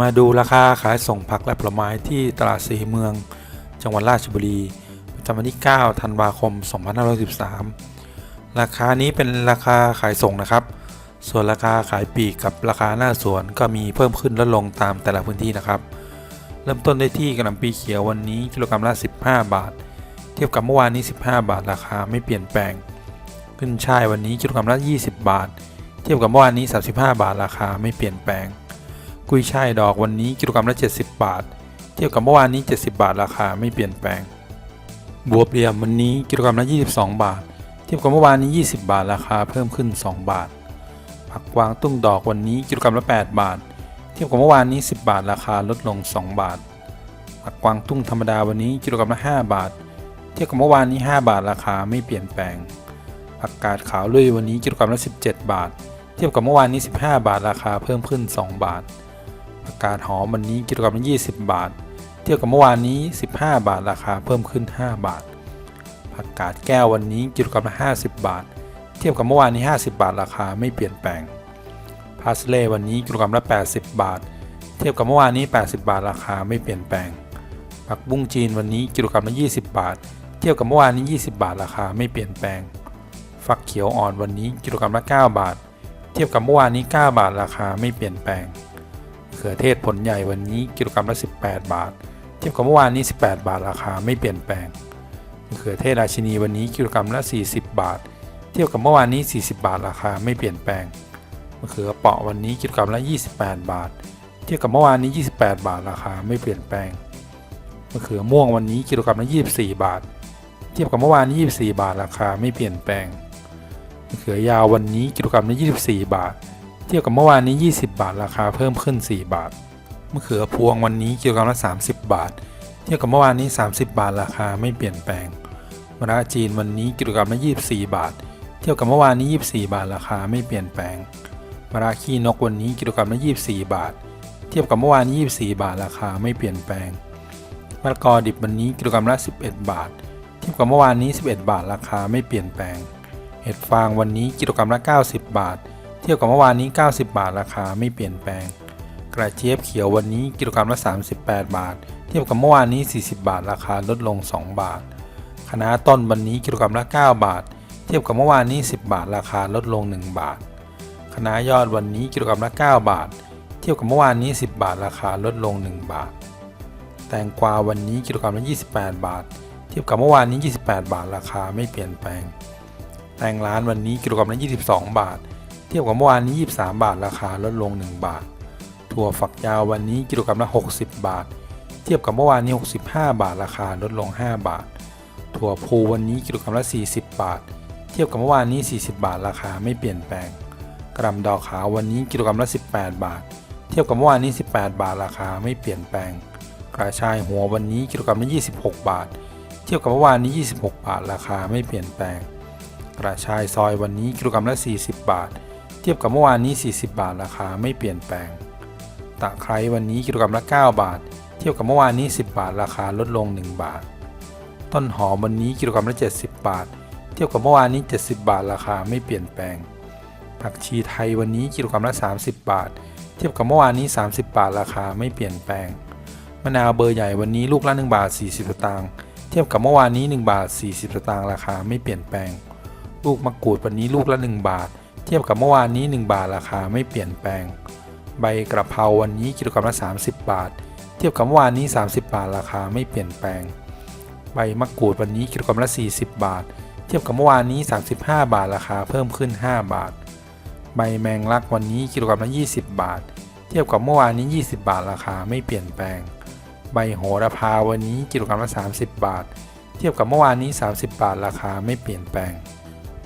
มาดูราคาขายส่งผักและผลไม้ที่ตลาดสีเมือง จังหวัดราชบุรีประจำวันที่ 9 ธันวาคม 2513 ราคานี้เป็นราคาขายส่งนะครับ ส่วนราคาขายปลีกกับราคาหน้าสวนก็มีเพิ่มขึ้นลดลงตามแต่ละพื้นที่นะครับ เริ่มต้นได้ที่กระหล่ำปีเขียววันนี้กิโลกรัมละ 15 บาท เทียบกับเมื่อวานนี้ 15 บาท ราคาไม่เปลี่ยนแปลง ขึ้นช่ายวันนี้กิโลกรัมละ 20 บาท เทียบกับเมื่อวานนี้ 35 บาท ราคาไม่เปลี่ยนแปลง กุยช่ายดอกวันนี้กิโลกรัมละ 70 บาท เทียบกับเมื่อวานนี้ 70 บาทราคาไม่เปลี่ยนแปลง บวบเหลี่ยมวันนี้กิโลกรัมละ 22 บาท เทียบกับเมื่อวานนี้ 20 บาทราคาเพิ่มขึ้น 2 บาท ผักกวางตุ้งดอกวันนี้กิโลกรัมละ 8 บาท เทียบกับเมื่อวานนี้ 10 บาทราคาลดลง 2 บาท ผักกวางตุ้งธรรมดาวันนี้กิโลกรัมละ 5 บาท เทียบกับเมื่อวานนี้ 5 บาทราคาไม่เปลี่ยนแปลง ผักกาดขาวลุยวันนี้กิโลกรัมละ 17 บาท เทียบกับเมื่อวานนี้ 15 บาทราคาเพิ่มขึ้น 2 บาท ผักกาดหอมวันนี้กิโลกรัมละ20 บาท เทียบกับเมื่อวานนี้ 15 บาทราคาเพิ่มขึ้น 5 บาท ผักกาดแก้ววันนี้กิโลกรัมละ50 บาท เทียบกับเมื่อวานนี้ 50 บาทราคาไม่เปลี่ยนแปลง พาสเล่วันนี้กิโลกรัมละ 80 บาท เทียบกับเมื่อวานนี้ 80 บาทราคาไม่เปลี่ยนแปลง ผักบุ้งจีนวันนี้กิโลกรัมละ 20 บาท เทียบกับเมื่อวานนี้ 20 บาทราคาไม่เปลี่ยนแปลง ฟักเขียวอ่อนวันนี้กิโลกรัมละ 9 บาท เทียบกับเมื่อวานนี้ 9 บาทราคาไม่เปลี่ยนแปลง เขือเทศผลใหญ่วันนี้กิโลกรัมละ 18 บาท เทียบกับเมื่อวานนี้ 18 บาทราคาไม่เปลี่ยนแปลงมะเขือเทศราชินีวันนี้กิโลกรัมละ 40 บาท เทียบกับเมื่อวานนี้ 40 บาทราคาไม่เปลี่ยนแปลงมะเขือเปาะวันนี้กิโลกรัมละ 28 บาท เทียบกับเมื่อวานนี้ 28 บาทราคาไม่เปลี่ยนแปลงมะเขือม่วงวันนี้กิโลกรัมละ 24 บาท เทียบกับเมื่อวานนี้24 บาทราคาไม่เปลี่ยนแปลงมะเขือยาววันนี้กิโลกรัมละ 24 บาท เทียบกับเมื่อวานนี้ 20 บาท ราคาเพิ่มขึ้น 4 บาทมะเขือพวงวันนี้กิโลกรัมละ 30 บาท เทียบกับเมื่อวานนี้ 30 บาท ราคาไม่เปลี่ยนแปลงมะระจีนวันนี้กิโลกรัมละ 24 บาท เทียบกับเมื่อวานนี้ 24 บาท ราคาไม่เปลี่ยนแปลงมะระขี้นกวันนี้กิโลกรัมละ24 บาท เทียบกับเมื่อวานนี้ 24 บาท ราคาไม่เปลี่ยนแปลงมะละกอดิบวันนี้กิโลกรัมละ 11 บาท เทียบกับเมื่อวานนี้ 11 บาท ราคาไม่เปลี่ยนแปลง เห็ดฟางวันนี้กิโลกรัมละ 90 บาท เทียบกับเมื่อวานนี้ 90 บาทราคาไม่เปลี่ยนแปลง กระเจี๊ยบเขียววันนี้กิโลกรัมละ 38 บาท เทียบกับเมื่อวานนี้ 40 บาท ราคาลดลง 2 บาทคะน้าต้นวันนี้กิโลกรัมละ 9 บาท เทียบกับเมื่อวานนี้ 10 บาท ราคาลดลง 1 บาทคะน้ายอดวันนี้กิโลกรัมละ 9 บาท เทียบกับเมื่อวานนี้ 10 บาท ราคาลดลง 1 บาท แตงกวาวันนี้กิโลกรัมละ 28 บาท เทียบกับเมื่อวานนี้ 28 บาท ราคาไม่เปลี่ยนแปลง แตงร้านวันนี้กิโลกรัมละ 22 บาท เทียบกับเมื่อวานนี้ 23 บาทราคาลดลง 1 บาท ถั่วฝักยาววันนี้กิโลกรัมละ 60 บาท เทียบกับเมื่อวานนี้ 65 บาทราคาลดลง 5 บาท ถั่วพูวันนี้กิโลกรัมละ 40 บาท เทียบกับเมื่อวานนี้ 40 บาทราคาไม่เปลี่ยนแปลง กระหล่ำดอกขาววันนี้กิโลกรัมละ 18 บาท เทียบกับเมื่อวานนี้ 18 บาทราคาไม่เปลี่ยนแปลง กระชายหัววันนี้กิโลกรัมละ26 บาท เทียบกับเมื่อวานนี้ 26 บาทราคาไม่เปลี่ยนแปลงกระชายซอยวันนี้กิโลกรัมละ 40 บาท ทียบกับเมื่อวานนี้ 40 บาทราคาไม่เปลี่ยนแปลง ตะไคร้วันนี้กิโลกรัมละ 9 บาท เทียบกับเมื่อวานนี้ 10 บาทราคาลดลง 1 บาท ต้นหอมวันนี้กิโลกรัมละ 70 บาท เทียบกับเมื่อวานนี้ 70 บาทราคาไม่เปลี่ยนแปลง ผักชีไทยวันนี้กิโลกรัมละ 30 บาท เทียบกับเมื่อวานนี้ 30 บาทราคาไม่เปลี่ยนแปลง มะนาวเบอร์ใหญ่วันนี้ลูกละ 1 บาท 40สตางค์เทียบกับเมื่อวานนี้ 1 บาท 40สตางค์ราคาไม่เปลี่ยนแปลง ลูกมะกรูดวันนี้ลูกละ 1 บาท เทียบกับเมื่อวานนี้ 1 บาทราคาไม่เปลี่ยนแปลง ใบกระเพราวันนี้กิโลกรัมละ 30 บาท เทียบกับเมื่อวานนี้ 30 บาทราคาไม่เปลี่ยนแปลง ใบมะกรูดวันนี้กิโลกรัมละ 40 บาท เทียบกับเมื่อวานนี้ 35 บาทราคาเพิ่มขึ้น 5 บาท ใบแมงลักวันนี้กิโลกรัมละ20 บาท เทียบกับเมื่อวานนี้ 20 บาทราคาไม่เปลี่ยนแปลง ใบโหระพาวันนี้กิโลกรัมละ 30 บาท เทียบกับเมื่อวานนี้ 30 บาทราคาไม่เปลี่ยนแปลง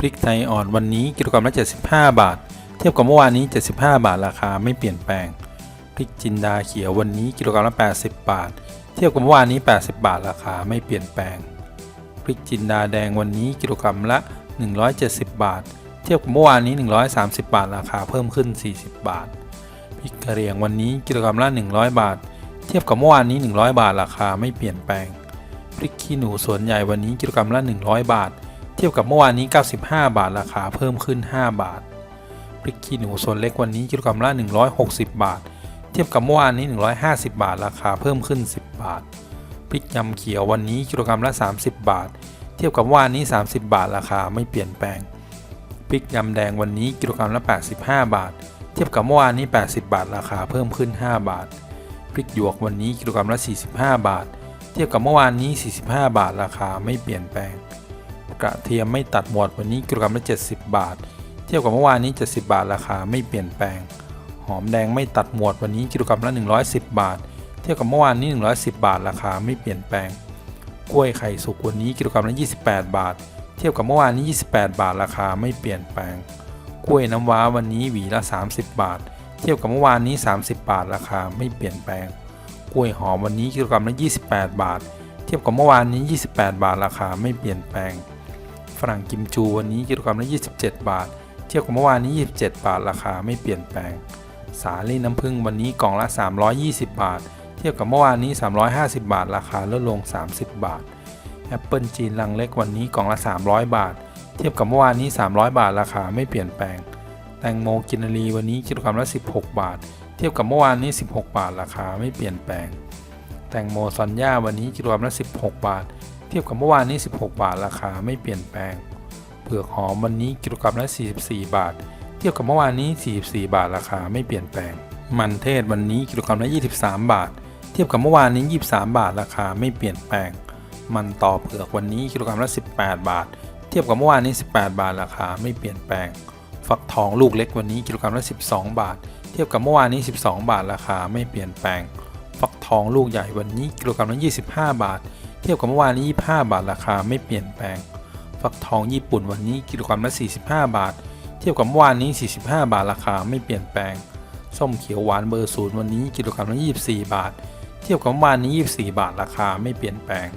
ริกไทยอ่อนวันนี้กิโลกรัมละ75 บาท เทียบกับเมื่อวานนี้ 75 บาทราคาไม่เปลี่ยนแปลง พริกจินดาเขียววันนี้กิโลกรัมละ80 บาท เทียบกับเมื่อวานนี้ 80 บาทราคาไม่เปลี่ยนแปลง พริกจินดาแดงวันนี้กิโลกรัมละ 170 บาท เทียบกับเมื่อวานนี้ 130 บาทราคาเพิ่มขึ้น 40 บาท พริกกระเหรี่ยงวันนี้กิโลกรัมละ 100 บาท เทียบกับเมื่อวานนี้ 100 บาทราคาไม่เปลี่ยนแปลง พริกขี้หนูสวนใหญ่วันนี้กิโลกรัมละ 100 บาท เทียบกับเมื่อวานนี้ 95 บาทราคาเพิ่มขึ้น 5 บาทพริกขี้หนูส่วนเล็กวันนี้กิโลกรัมละ 160 บาท เทียบกับเมื่อวานนี้ 150 บาท ราคาเพิ่มขึ้น 10 บาทพริกยำเขียววันนี้กิโลกรัมละ 30 บาท เทียบกับเมื่อวานนี้ 30 บาทราคาไม่เปลี่ยนแปลงพริกยำแดงวันนี้กิโลกรัมละ 85 บาท เทียบกับเมื่อวานนี้ 80 บาท ราคาเพิ่มขึ้น 5 บาทพริกหยวกวันนี้กิโลกรัมละ 45 บาท เทียบกับเมื่อวานนี้ 45 บาท ราคาไม่เปลี่ยนแปลง กระเทียมไม่ตัดหมวดวันนี้กิโลกรัมละ 70 บาท เทียบกับเมื่อวานนี้ 70 บาทราคาไม่เปลี่ยนแปลง หอมแดงไม่ตัดหมวดวันนี้กิโลกรัมละ 110 บาท เทียบกับเมื่อวานนี้ 110 บาทราคาไม่เปลี่ยนแปลง กล้วยไข่สุกวันนี้กิโลกรัมละ 28 บาท เทียบกับเมื่อวานนี้ 28 บาทราคาไม่เปลี่ยนแปลง กล้วยน้ำว้าวันนี้หวีละ 30 บาท เทียบกับเมื่อวานนี้ 30 บาทราคาไม่เปลี่ยนแปลง กล้วยหอมวันนี้กิโลกรัมละ 28 บาทเทียบกับเมื่อวานนี้ 28 บาท ราคาไม่เปลี่ยนแปลง ฝรั่งกิมจูวันนี้กิโลกรัมละ 27 บาท เทียบกับเมื่อวานนี้ 27 บาทราคาไม่เปลี่ยนแปลง สาลี่น้ำผึ้งวันนี้กล่องละ 320 บาท เทียบกับเมื่อวานนี้ 350 บาท ราคาลดลง 30 บาทแอปเปิลจีนลังเล็กวันนี้กล่องละ 300 บาท เทียบกับเมื่อวานนี้ 300 บาทราคาไม่เปลี่ยนแปลง แตงโมกินารีวันนี้กิโลกรัมละ 16 บาท เทียบกับเมื่อวานนี้ 16 บาทราคาไม่เปลี่ยนแปลง แตงโมซอนย่าวันนี้กิโลกรัมละ 16 บาท ทียบกับเมื่อวานนี้ 16 บาทราคาไม่เปลี่ยนแปลงเผือกหอมวันนี้กิโลกรัมละ 44 บาท เทียบกับเมื่อวานนี้ 44 บาทราคาไม่เปลี่ยนแปลง มันเทศวันนี้กิโลกรัมละ 23 บาท เทียบกับเมื่อวานนี้ 23 บาทราคาไม่เปลี่ยนแปลง มันต่อเผือกวันนี้กิโลกรัมละ 18 บาท เทียบกับเมื่อวานนี้ 18 บาทราคาไม่เปลี่ยนแปลง ฟักทองลูกเล็กวันนี้กิโลกรัมละ 12 บาท เทียบกับเมื่อวานนี้ 12 บาทราคาไม่เปลี่ยนแปลง ฟักทองลูกใหญ่วันนี้กิโลกรัมละ 25 บาท เทียบกับเมื่อวานนี้25 บาทราคาไม่เปลี่ยนแปลง ฟักทองญี่ปุ่นวันนี้กิโลกรัมละ 45 บาท เทียบกับเมื่อวานนี้ 45 บาทราคาไม่เปลี่ยนแปลง ส้มเขียวหวานเบอร์ศูนย์วันนี้กิโลกรัมละ 24 บาท เทียบกับเมื่อวานนี้ 24 บาทราคาไม่เปลี่ยนแปลง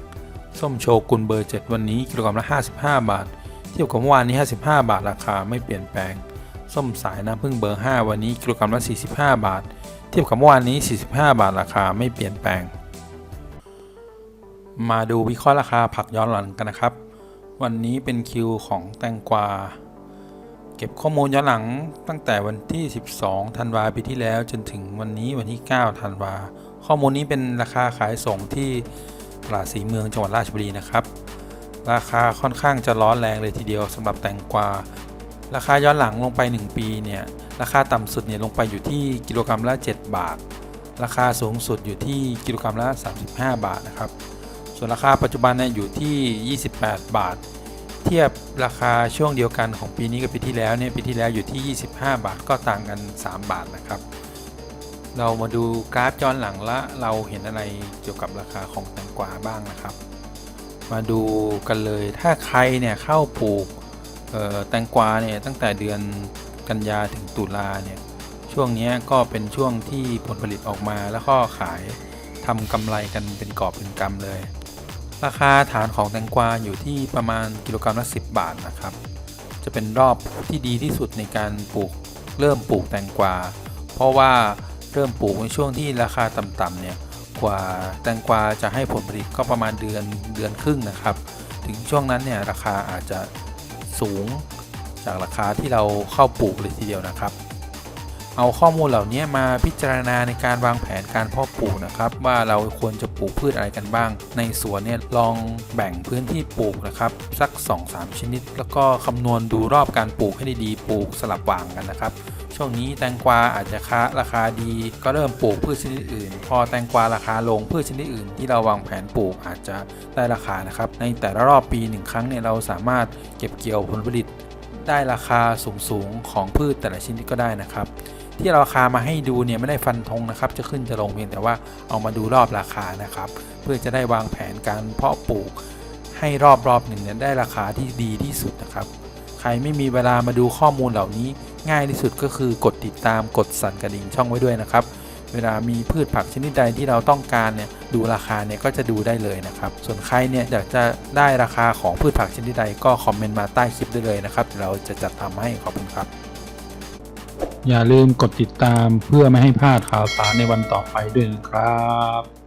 ส้มโชกุนเบอร์ 7 วันนี้กิโลกรัมละ 55 บาท เทียบกับเมื่อวานนี้ 55 บาทราคาไม่เปลี่ยนแปลง ส้มสายน้ำผึ้งเบอร์ 5 วันนี้กิโลกรัมละ 45 บาท เทียบกับเมื่อวานนี้ 45 บาทราคาไม่เปลี่ยนแปลง มาดูวิเคราะห์ราคาผักย้อนหลังกันนะครับ วันนี้เป็นคิวของแตงกวา เก็บข้อมูลย้อนหลังตั้งแต่วันที่ 12 ธันวาปีที่แล้ว จนถึงวันนี้วันที่ 9 ธันวา ข้อมูลนี้เป็นราคาขายส่งที่ตลาดสีเมืองจังหวัดราชบุรีนะครับ ราคาค่อนข้างจะร้อนแรงเลยทีเดียวสำหรับแตงกวา ราคาย้อนหลังลงไป 1 ปีเนี่ยราคาต่ำสุดเนี่ยลงไปอยู่ที่กิโลกรัมละ 7 บาท ราคาสูงสุดอยู่ที่กิโลกรัมละ 35 บาทนะครับ ส่วนราคาปัจจุบันเนี่ยอยู่ที่ 28 บาท เทียบราคาช่วงเดียวกันของปีนี้กับปีที่แล้วเนี่ยปีที่แล้วอยู่ที่ 25 บาทก็ต่างกัน 3 บาทนะครับ เรามาดูกราฟย้อนหลังละเราเห็นอะไรเกี่ยวกับราคาของแตงกวาบ้างนะครับ มาดูกันเลยถ้าใครเนี่ยเข้าปลูกแตงกวาเนี่ยตั้งแต่เดือนกันยาถึงตุลาเนี่ยช่วงนี้ก็เป็นช่วงที่ผลผลิตออกมาแล้วก็ขายทำกำไรกันเป็นกอบเป็นกำเลย ราคาฐานของแตงกวาอยู่ที่ประมาณกิโลกรัมละ 10 บาทนะครับ จะเป็นรอบที่ดีที่สุดในการปลูกเริ่มปลูกแตงกวา เพราะว่าเริ่มปลูกในช่วงที่ราคาต่ำๆเนี่ยกว่าแตงกวาจะให้ผลผลิตก็ประมาณเดือนเดือนครึ่งนะครับ ถึงช่วงนั้นเนี่ยราคาอาจจะสูงจากราคาที่เราเข้าปลูกเลยทีเดียวนะครับ เอาข้อมูลเหล่านี้มาพิจารณาในการวางแผนการเพาะปลูกนะครับ ว่าเราควรจะปลูกพืชอะไรกันบ้าง ในสวนเนี่ยลองแบ่งพื้นที่ปลูกนะครับ สัก 2-3 ชนิด แล้วก็คำนวณดูรอบการปลูกให้ดีๆปลูกสลับหว่างกันนะครับช่วงนี้แตงกวาอาจจะค้าราคาดี ก็เริ่มปลูกพืชชนิดอื่น พอแตงกวาราคาลงพืชชนิดอื่น ที่เราวางแผนปลูกอาจจะได้ราคานะครับ ในแต่ละรอบปีหนึ่งครั้งเนี่ยเราสามารถเก็บเกี่ยวผลผลิต ได้ราคาสูงๆของพืชแต่ละชนิดก็ได้นะครับ ที่เราราคามาให้ดูเนี่ยไม่ได้ฟันธงนะครับ จะขึ้นจะลงเพียงแต่ว่าเอามาดูรอบราคานะครับ เพื่อจะได้วางแผนการเพาะปลูกให้รอบรอบหนึ่งเนี่ยได้ราคาที่ดีที่สุดนะครับ ใครไม่มีเวลามาดูข้อมูลเหล่านี้ ง่ายที่สุดก็คือกดติดตามกดสั่นกระดิ่งช่องไว้ด้วยนะครับ เวลามีพืชผักชนิดใดที่เราต้องการเนี่ยดูราคาเนี่ยก็จะดูได้เลยนะครับ ส่วนใครเนี่ยอยากจะได้ราคาของพืชผักชนิดใดก็คอมเมนต์มาใต้คลิปได้เลยนะครับเราจะจัดทำให้ขอบคุณครับ อย่าลืมกดติดตามเพื่อไม่ให้พลาดข่าวสารในวันต่อไปด้วยนะครับ